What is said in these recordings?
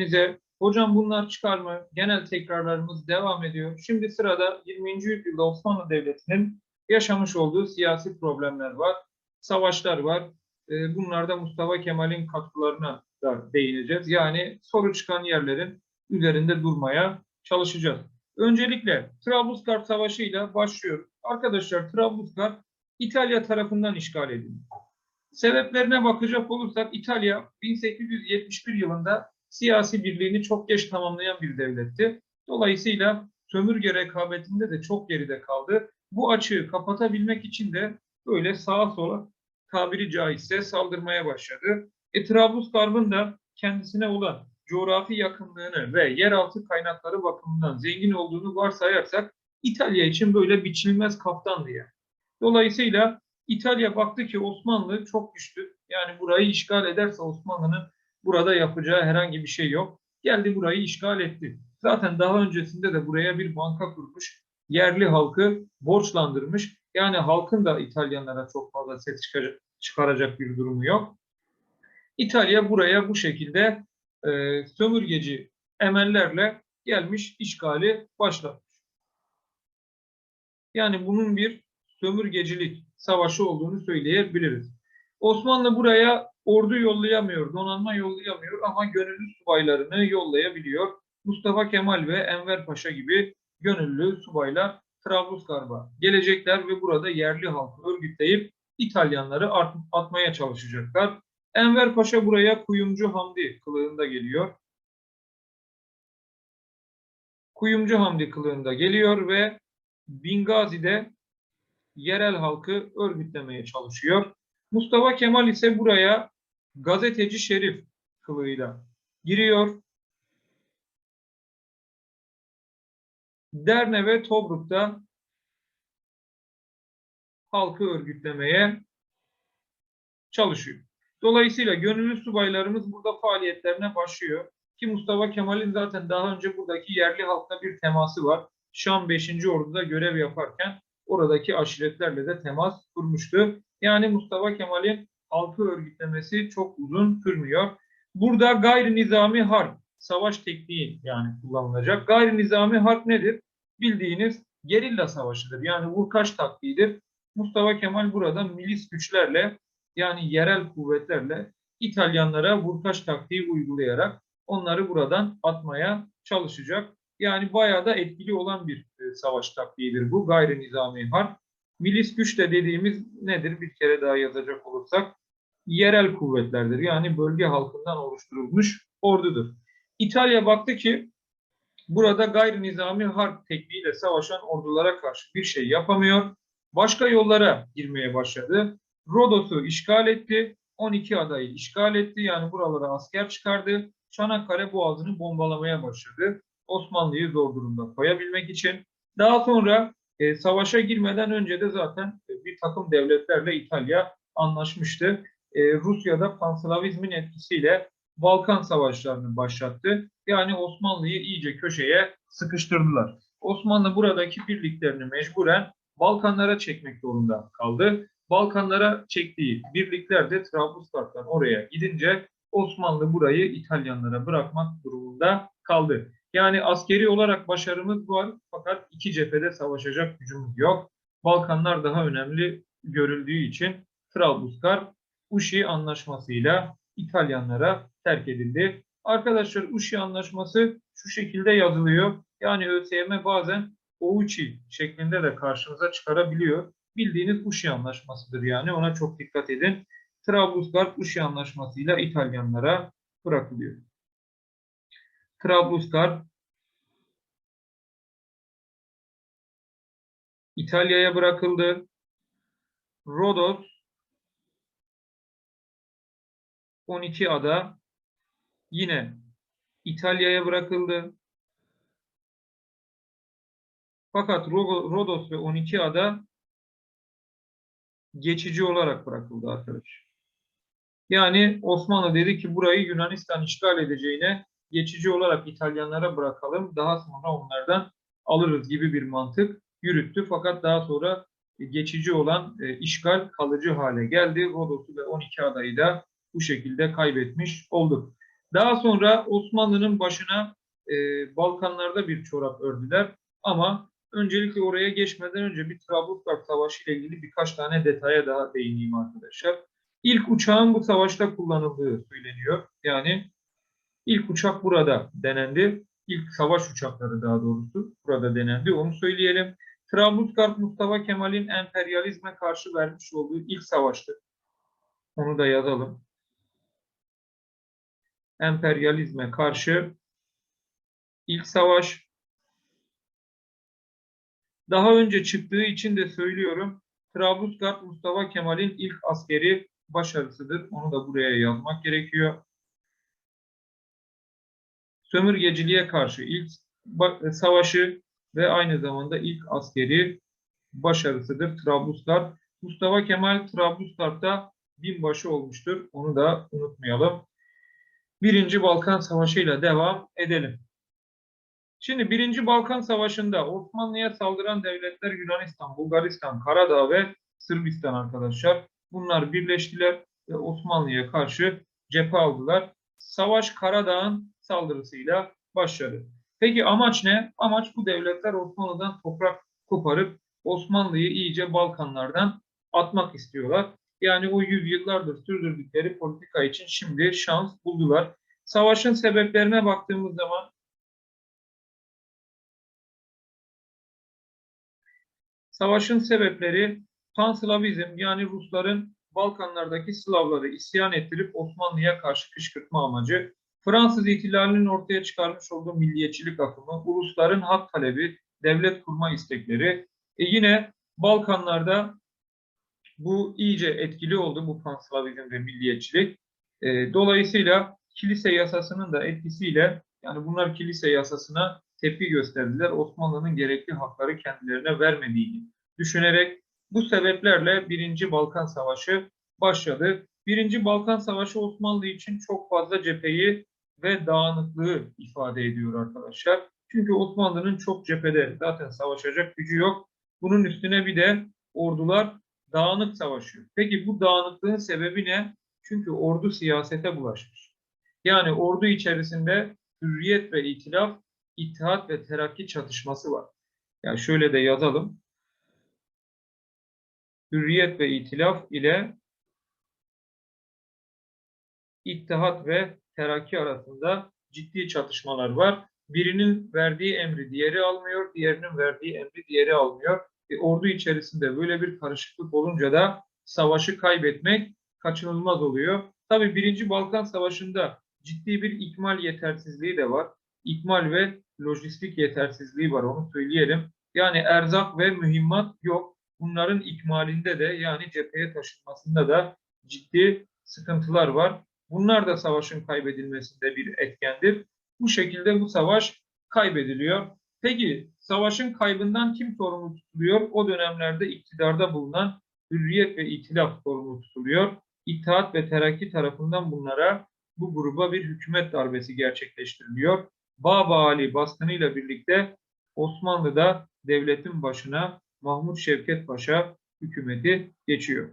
Bize hocam bunlar çıkar mı? Genel tekrarlarımız devam ediyor. Şimdi sırada 20. yüzyılda Osmanlı Devleti'nin yaşamış olduğu siyasi problemler var. Savaşlar var. Ee, Bunlarda Mustafa Kemal'in katkılarına da değineceğiz. Yani soru çıkan yerlerin üzerinde durmaya çalışacağız. Öncelikle Trablusgarp Savaşı ile başlıyoruz. Arkadaşlar Trablusgarp İtalya tarafından işgal edildi. Sebeplerine bakacak olursak İtalya 1871 yılında siyasi birliğini çok geç tamamlayan bir devletti. Dolayısıyla sömürge rekabetinde de çok geride kaldı. Bu açığı kapatabilmek için de böyle sağa sola tabiri caizse saldırmaya başladı. E, Trablusgarp'ın da kendisine olan coğrafi yakınlığını ve yeraltı kaynakları bakımından zengin olduğunu varsayarsak İtalya için böyle biçilmez kaftandı yani. Dolayısıyla İtalya baktı ki Osmanlı çok güçlü. Yani burayı işgal ederse Osmanlı'nın burada yapacağı herhangi bir şey yok. Geldi burayı işgal etti. Zaten daha öncesinde de buraya bir banka kurmuş. Yerli halkı borçlandırmış. Yani halkın da İtalyanlara çok fazla ses çıkar- çıkaracak bir durumu yok. İtalya buraya bu şekilde e, sömürgeci emellerle gelmiş işgali başlatmış. Yani bunun bir sömürgecilik savaşı olduğunu söyleyebiliriz. Osmanlı buraya ordu yollayamıyor, donanma yollayamıyor ama gönüllü subaylarını yollayabiliyor. Mustafa Kemal ve Enver Paşa gibi gönüllü subaylar Trablusgarp'a gelecekler ve burada yerli halkı örgütleyip İtalyanları at- atmaya çalışacaklar. Enver Paşa buraya Kuyumcu Hamdi kılığında geliyor. Kuyumcu Hamdi kılığında geliyor ve Bingazi'de yerel halkı örgütlemeye çalışıyor. Mustafa Kemal ise buraya gazeteci şerif kılığıyla giriyor. Derne ve Tobruk'ta halkı örgütlemeye çalışıyor. Dolayısıyla gönüllü subaylarımız burada faaliyetlerine başlıyor. Ki Mustafa Kemal'in zaten daha önce buradaki yerli halkla bir teması var. Şam 5. Ordu'da görev yaparken oradaki aşiretlerle de temas kurmuştu. Yani Mustafa Kemal'in halkı örgütlemesi çok uzun sürmüyor. Burada gayri nizami harp, savaş tekniği yani kullanılacak. Gayri nizami harp nedir? Bildiğiniz gerilla savaşıdır. Yani vurkaç taktiğidir. Mustafa Kemal burada milis güçlerle yani yerel kuvvetlerle İtalyanlara vurkaç taktiği uygulayarak onları buradan atmaya çalışacak. Yani bayağı da etkili olan bir e, savaş taktiğidir bu gayri nizami harp. Milis güç de dediğimiz nedir? Bir kere daha yazacak olursak yerel kuvvetlerdir. Yani bölge halkından oluşturulmuş ordudur. İtalya baktı ki burada gayri nizami harp tekniğiyle savaşan ordulara karşı bir şey yapamıyor. Başka yollara girmeye başladı. Rodos'u işgal etti. 12 adayı işgal etti. Yani buralara asker çıkardı. Çanakkale Boğazı'nı bombalamaya başladı. Osmanlı'yı zor durumda koyabilmek için. Daha sonra e, savaşa girmeden önce de zaten e, bir takım devletlerle İtalya anlaşmıştı. E, Rusya'da panslavizmin etkisiyle Balkan savaşlarını başlattı. Yani Osmanlı'yı iyice köşeye sıkıştırdılar. Osmanlı buradaki birliklerini mecburen Balkanlara çekmek zorunda kaldı. Balkanlara çektiği birlikler de Trablusgarp'tan oraya gidince Osmanlı burayı İtalyanlara bırakmak durumunda kaldı. Yani askeri olarak başarımız var fakat iki cephede savaşacak gücümüz yok. Balkanlar daha önemli görüldüğü için Trablusgarp Uşi anlaşmasıyla İtalyanlara terk edildi. Arkadaşlar Uşi anlaşması şu şekilde yazılıyor. Yani ÖSYM bazen Ouçi şeklinde de karşınıza çıkarabiliyor. Bildiğiniz Uşi anlaşmasıdır yani ona çok dikkat edin. Trablusgarp Uşi anlaşmasıyla İtalyanlara bırakılıyor. Trablusgarp İtalya'ya bırakıldı. Rodos 12 ada yine İtalya'ya bırakıldı. Fakat Ro- Rodos ve 12 ada geçici olarak bırakıldı arkadaş. Yani Osmanlı dedi ki burayı Yunanistan işgal edeceğine geçici olarak İtalyanlara bırakalım. Daha sonra onlardan alırız gibi bir mantık yürüttü. Fakat daha sonra geçici olan e, işgal kalıcı hale geldi. Rodos'u ve 12 adayı da bu şekilde kaybetmiş olduk. Daha sonra Osmanlı'nın başına e, Balkanlarda bir çorap ördüler. Ama öncelikle oraya geçmeden önce bir Trablusgarp Savaşı ile ilgili birkaç tane detaya daha değineyim arkadaşlar. İlk uçağın bu savaşta kullanıldığı söyleniyor. Yani ilk uçak burada denendi. İlk savaş uçakları daha doğrusu burada denendi. Onu söyleyelim. Trablusgarp Mustafa Kemal'in emperyalizme karşı vermiş olduğu ilk savaştı. Onu da yazalım. Emperyalizme karşı ilk savaş. Daha önce çıktığı için de söylüyorum. Trablusgarp Mustafa Kemal'in ilk askeri başarısıdır. Onu da buraya yazmak gerekiyor. Sömürgeciliğe karşı ilk savaşı ve aynı zamanda ilk askeri başarısıdır Trablusgarp. Mustafa Kemal Trablusgarp'ta binbaşı olmuştur. Onu da unutmayalım. Birinci Balkan Savaşı ile devam edelim. Şimdi Birinci Balkan Savaşı'nda Osmanlı'ya saldıran devletler Yunanistan, Bulgaristan, Karadağ ve Sırbistan arkadaşlar. Bunlar birleştiler ve Osmanlı'ya karşı cephe aldılar. Savaş Karadağ'ın saldırısıyla başladı. Peki amaç ne? Amaç bu devletler Osmanlı'dan toprak koparıp Osmanlı'yı iyice Balkanlardan atmak istiyorlar. Yani o yüzyıllardır sürdürdükleri politika için şimdi şans buldular. Savaşın sebeplerine baktığımız zaman savaşın sebepleri Panslavizm yani Rusların Balkanlardaki Slavları isyan ettirip Osmanlı'ya karşı kışkırtma amacı, Fransız ihtilalinin ortaya çıkarmış olduğu milliyetçilik akımı, ulusların hak talebi, devlet kurma istekleri, e yine Balkanlarda bu iyice etkili oldu bu panslavizm ve milliyetçilik. E, dolayısıyla kilise yasasının da etkisiyle yani bunlar kilise yasasına tepki gösterdiler. Osmanlı'nın gerekli hakları kendilerine vermediğini düşünerek bu sebeplerle Birinci Balkan Savaşı başladı. Birinci Balkan Savaşı Osmanlı için çok fazla cepheyi ve dağınıklığı ifade ediyor arkadaşlar. Çünkü Osmanlı'nın çok cephede zaten savaşacak gücü yok. Bunun üstüne bir de ordular dağınık savaşıyor. Peki bu dağınıklığın sebebi ne? Çünkü ordu siyasete bulaşmış. Yani ordu içerisinde hürriyet ve itilaf, ittihat ve terakki çatışması var. Yani şöyle de yazalım. Hürriyet ve itilaf ile ittihat ve terakki arasında ciddi çatışmalar var. Birinin verdiği emri diğeri almıyor, diğerinin verdiği emri diğeri almıyor. E, ordu içerisinde böyle bir karışıklık olunca da savaşı kaybetmek kaçınılmaz oluyor. Tabi Birinci Balkan Savaşı'nda ciddi bir ikmal yetersizliği de var. İkmal ve lojistik yetersizliği var onu söyleyelim. Yani erzak ve mühimmat yok. Bunların ikmalinde de yani cepheye taşınmasında da ciddi sıkıntılar var. Bunlar da savaşın kaybedilmesinde bir etkendir. Bu şekilde bu savaş kaybediliyor. Peki savaşın kaybından kim sorumlu tutuluyor? O dönemlerde iktidarda bulunan Hürriyet ve İtilaf sorumlu tutuluyor. İttihat ve Terakki tarafından bunlara bu gruba bir hükümet darbesi gerçekleştiriliyor. Baba Ali baskınıyla birlikte Osmanlı'da devletin başına Mahmut Şevket Paşa hükümeti geçiyor.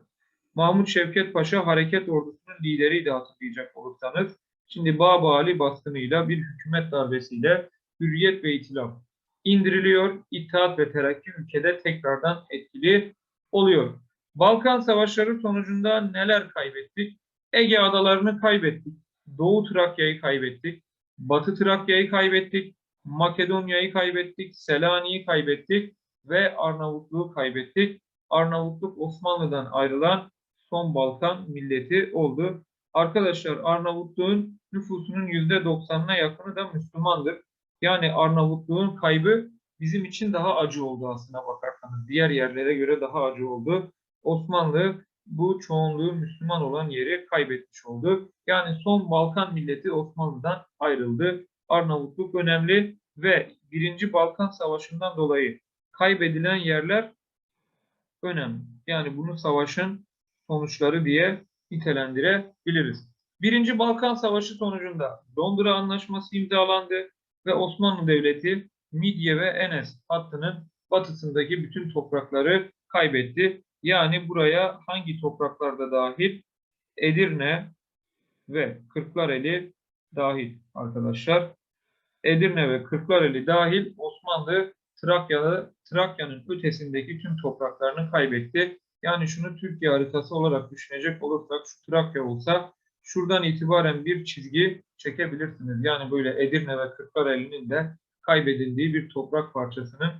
Mahmut Şevket Paşa hareket ordusunun lideriydi hatırlayacak olursanız. Şimdi Baba Ali baskınıyla bir hükümet darbesiyle Hürriyet ve İtilaf indiriliyor. İttihat ve Terakki ülkede tekrardan etkili oluyor. Balkan Savaşları sonucunda neler kaybettik? Ege adalarını kaybettik. Doğu Trakya'yı kaybettik. Batı Trakya'yı kaybettik. Makedonya'yı kaybettik. Selanik'i kaybettik ve Arnavutluğu kaybettik. Arnavutluk Osmanlı'dan ayrılan son Balkan milleti oldu. Arkadaşlar Arnavutluğun nüfusunun %90'ına yakını da Müslümandır. Yani Arnavutluğun kaybı bizim için daha acı oldu aslına bakarsanız. Diğer yerlere göre daha acı oldu. Osmanlı bu çoğunluğu Müslüman olan yeri kaybetmiş oldu. Yani son Balkan milleti Osmanlı'dan ayrıldı. Arnavutluk önemli ve 1. Balkan Savaşı'ndan dolayı kaybedilen yerler önemli. Yani bunu savaşın sonuçları diye nitelendirebiliriz. Birinci Balkan Savaşı sonucunda Londra Anlaşması imzalandı ve Osmanlı Devleti Midye ve Enes hattının batısındaki bütün toprakları kaybetti. Yani buraya hangi topraklarda dahil? Edirne ve Kırklareli dahil arkadaşlar. Edirne ve Kırklareli dahil Osmanlı Trakya'da Trakya'nın ötesindeki tüm topraklarını kaybetti. Yani şunu Türkiye haritası olarak düşünecek olursak şu Trakya olsa şuradan itibaren bir çizgi çekebilirsiniz. Yani böyle Edirne ve Kırklareli'nin de kaybedildiği bir toprak parçasının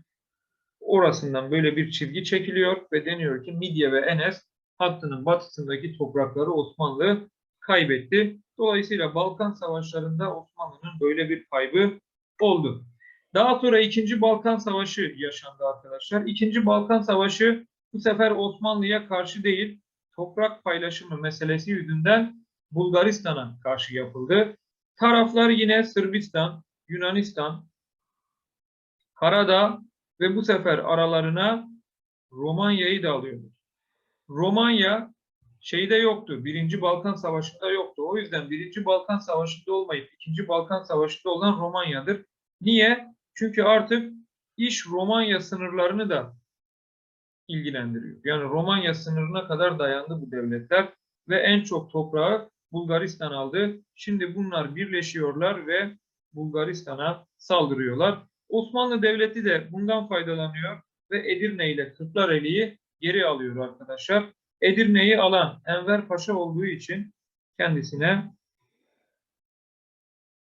orasından böyle bir çizgi çekiliyor ve deniyor ki Midye ve Enes hattının batısındaki toprakları Osmanlı kaybetti. Dolayısıyla Balkan Savaşları'nda Osmanlı'nın böyle bir kaybı oldu. Daha sonra 2. Balkan Savaşı yaşandı arkadaşlar. 2. Balkan Savaşı bu sefer Osmanlı'ya karşı değil, toprak paylaşımı meselesi yüzünden Bulgaristan'a karşı yapıldı. Taraflar yine Sırbistan, Yunanistan, Karadağ ve bu sefer aralarına Romanya'yı da alıyorlar. Romanya şeyde yoktu. Birinci Balkan Savaşı'nda yoktu. O yüzden Birinci Balkan Savaşı'nda olmayıp ikinci Balkan Savaşı'nda olan Romanya'dır. Niye? Çünkü artık iş Romanya sınırlarını da ilgilendiriyor. Yani Romanya sınırına kadar dayandı bu devletler ve en çok toprağı Bulgaristan aldı. Şimdi bunlar birleşiyorlar ve Bulgaristan'a saldırıyorlar. Osmanlı Devleti de bundan faydalanıyor ve Edirne ile Kırklareli'yi geri alıyor arkadaşlar. Edirne'yi alan Enver Paşa olduğu için kendisine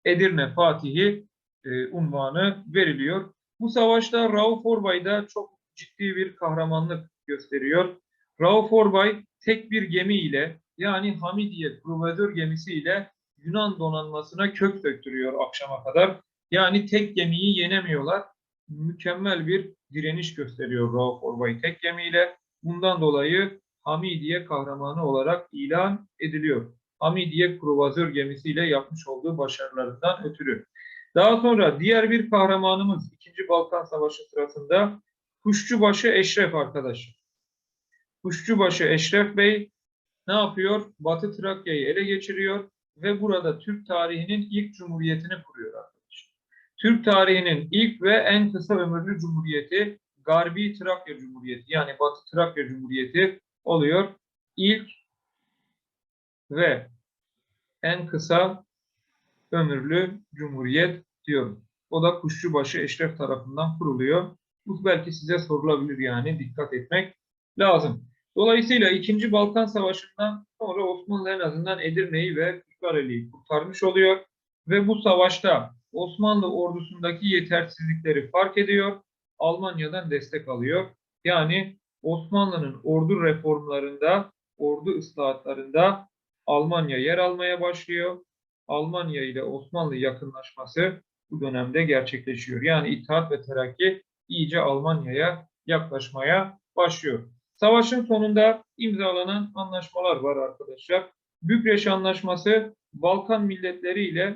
Edirne Fatihi e, unvanı veriliyor. Bu savaşta Rauf Orbay da çok ciddi bir kahramanlık gösteriyor. Rauf Orbay tek bir gemi ile yani Hamidiye Kruvazör gemisiyle Yunan donanmasına kök söktürüyor akşama kadar. Yani tek gemiyi yenemiyorlar. Mükemmel bir direniş gösteriyor Rauf Orbay tek gemiyle. Bundan dolayı Hamidiye kahramanı olarak ilan ediliyor. Hamidiye kruvazör gemisiyle yapmış olduğu başarılarından ötürü. Daha sonra diğer bir kahramanımız 2. Balkan Savaşı sırasında Kuşçubaşı Eşref arkadaşlar. Kuşçubaşı Eşref Bey ne yapıyor? Batı Trakya'yı ele geçiriyor ve burada Türk tarihinin ilk cumhuriyetini kuruyor arkadaşlar. Türk tarihinin ilk ve en kısa ömürlü cumhuriyeti Garbi Trakya Cumhuriyeti yani Batı Trakya Cumhuriyeti oluyor. İlk ve en kısa ömürlü cumhuriyet diyorum. O da Kuşçubaşı Eşref tarafından kuruluyor. Bu belki size sorulabilir yani dikkat etmek lazım. Dolayısıyla 2. Balkan Savaşı'ndan sonra Osmanlı en azından Edirne'yi ve Kırklareli'yi kurtarmış oluyor. Ve bu savaşta Osmanlı ordusundaki yetersizlikleri fark ediyor. Almanya'dan destek alıyor. Yani Osmanlı'nın ordu reformlarında, ordu ıslahatlarında Almanya yer almaya başlıyor. Almanya ile Osmanlı yakınlaşması bu dönemde gerçekleşiyor. Yani İttihat ve Terakki iyice Almanya'ya yaklaşmaya başlıyor. Savaşın sonunda imzalanan anlaşmalar var arkadaşlar. Bükreş Anlaşması Balkan milletleri ile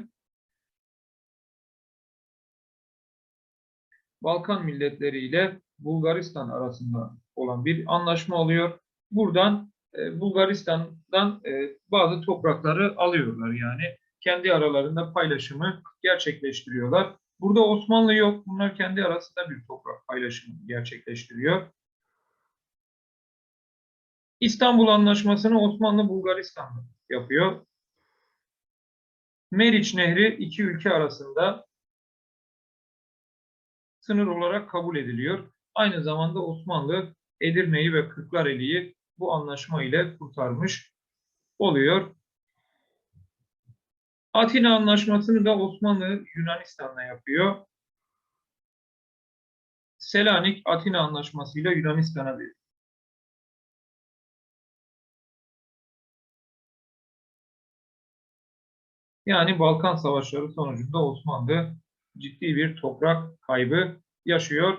Balkan milletleri ile Bulgaristan arasında olan bir anlaşma oluyor. Buradan e, Bulgaristan'dan e, bazı toprakları alıyorlar yani kendi aralarında paylaşımı gerçekleştiriyorlar. Burada Osmanlı yok. Bunlar kendi arasında bir toprak paylaşımı gerçekleştiriyor. İstanbul Anlaşması'nı Osmanlı Bulgaristan yapıyor. Meriç Nehri iki ülke arasında sınır olarak kabul ediliyor. Aynı zamanda Osmanlı Edirne'yi ve Kırklareli'yi bu anlaşma ile kurtarmış oluyor. Atina Anlaşması'nı da Osmanlı Yunanistan'la yapıyor. Selanik Atina Anlaşması ile Yunanistan'a Yani Balkan Savaşları sonucunda Osmanlı ciddi bir toprak kaybı yaşıyor.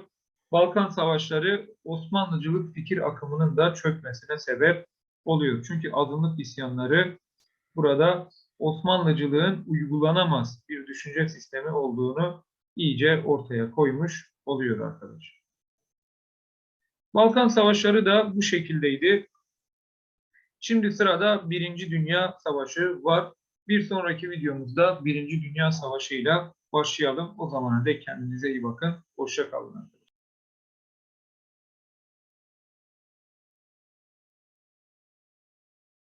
Balkan Savaşları Osmanlıcılık fikir akımının da çökmesine sebep oluyor. Çünkü azınlık isyanları burada Osmanlıcılığın uygulanamaz bir düşünce sistemi olduğunu iyice ortaya koymuş oluyor arkadaşlar. Balkan Savaşları da bu şekildeydi. Şimdi sırada Birinci Dünya Savaşı var. Bir sonraki videomuzda Birinci Dünya Savaşı ile başlayalım. O zamana dek kendinize iyi bakın. Hoşça kalın.